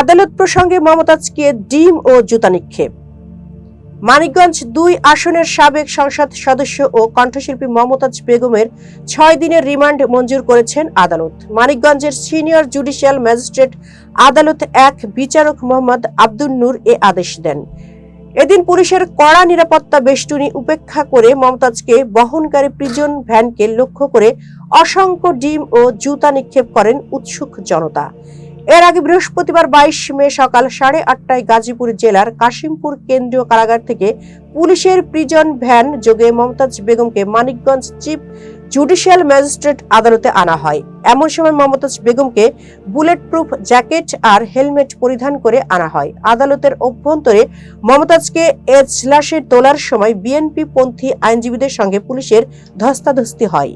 আদালত প্রসঙ্গে মমতাজকে ডিম ও জুতা নিক্ষেপ। মানিকগঞ্জ দুই আসনের সাবেক সংসদ সদস্য ও কণ্ঠশিল্পী মমতাজ বেগমের ছয় দিনের রিমান্ড মঞ্জুর করেছেন আদালত। মানিকগঞ্জের সিনিয়র জুডিশিয়াল ম্যাজিস্ট্রেট আদালত এক বিচারক মোহাম্মদ আব্দুল নূর এ আদেশ দেন। এদিন পুলিশের কড়া নিরাপত্তা বেষ্টনী উপেক্ষা করে মমতাজকে বহনকারী প্রিজন ভ্যানকে লক্ষ্য করে অসংখ্য ডিম ও জুতা নিক্ষেপ করেন উৎসুক জনতা। এর আগে বৃহস্পতিবার বাইশ মে সকাল সাড়ে আটটায় গাজীপুর জেলার কাশিমপুর কেন্দ্রীয় কারাগার থেকে পুলিশের প্রিজন ভ্যান যোগে মমতাজ বেগমকে মানিকগঞ্জ চিফ জুডিশিয়াল ম্যাজিস্ট্রেট আদালতে আনা হয়। এমন সময় মমতাজ বেগমকে বুলেট প্রুফ জ্যাকেট আর হেলমেট পরিধান করে আনা হয়। আদালতের অভ্যন্তরে মমতাজকে এজলাসে তোলার সময় বিএনপি পন্থী আইনজীবীদের সঙ্গে পুলিশের ধস্তাধস্তি হয়।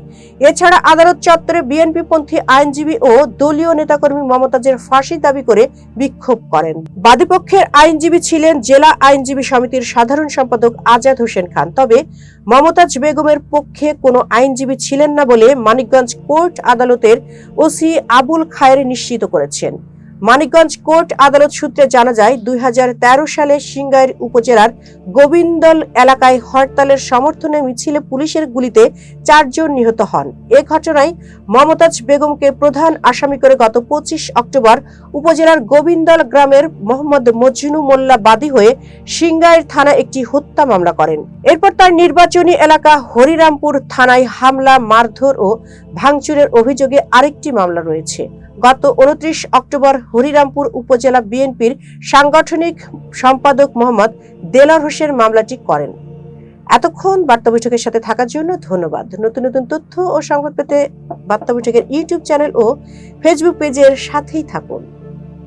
এছাড়া আদালত চত্বরে বিএনপি পন্থী আইনজীবী ও দলীয় নেতাকর্মী মমতাজের ফাঁসি দাবি করে বিক্ষোভ করেন। বাদীপক্ষের আইনজীবী ছিলেন জেলা আইনজীবী সমিতির সাধারণ সম্পাদক আজাদ হোসেন খান। তবে মমতাজ বেগমের পক্ষে কোনো আইনজীবী ছিলেন না বলে মানিকগঞ্জ কোর্ট আদালতের ওসি আবুল খায়ের নিশ্চিত করেছেন। মানিকগঞ্জ কোর্ট আদালত সূত্রে জানা যায়, দুই হাজার তেরো সালে সিংগাইর উপজেলার গোবিন্দল এলাকায় হরতালের সমর্থনে মিছিলে পুলিশের গুলিতে চারজন নিহত হন। এ ঘটনায় মমতাজ বেগমকে প্রধান আসামি করে গত পঁচিশ অক্টোবর উপজেলার গোবিন্দল গ্রামের মোহাম্মদ মজনু মোল্লা বাদী হয়ে সিংগাইর থানায় একটি হত্যা মামলা করেন। এরপর তার নির্বাচনী এলাকা হরিরামপুর থানায় হামলা, মারধর ও ভাঙচুরের অভিযোগে আরেকটি মামলা রয়েছে। গত উনত্রিশ অক্টোবর হরিরামপুর উপজেলা বিএনপির সাংগঠনিক সম্পাদক মোহাম্মদ দেলার হোসেন মামলাটি করেন। এতক্ষণ বার্তা বৈঠকের সাথে থাকার জন্য ধন্যবাদ। নতুন নতুন তথ্য ও সংবাদ পেতে বার্তা বৈঠকের ইউটিউব চ্যানেল ও ফেসবুক পেজের সাথেই থাকুন।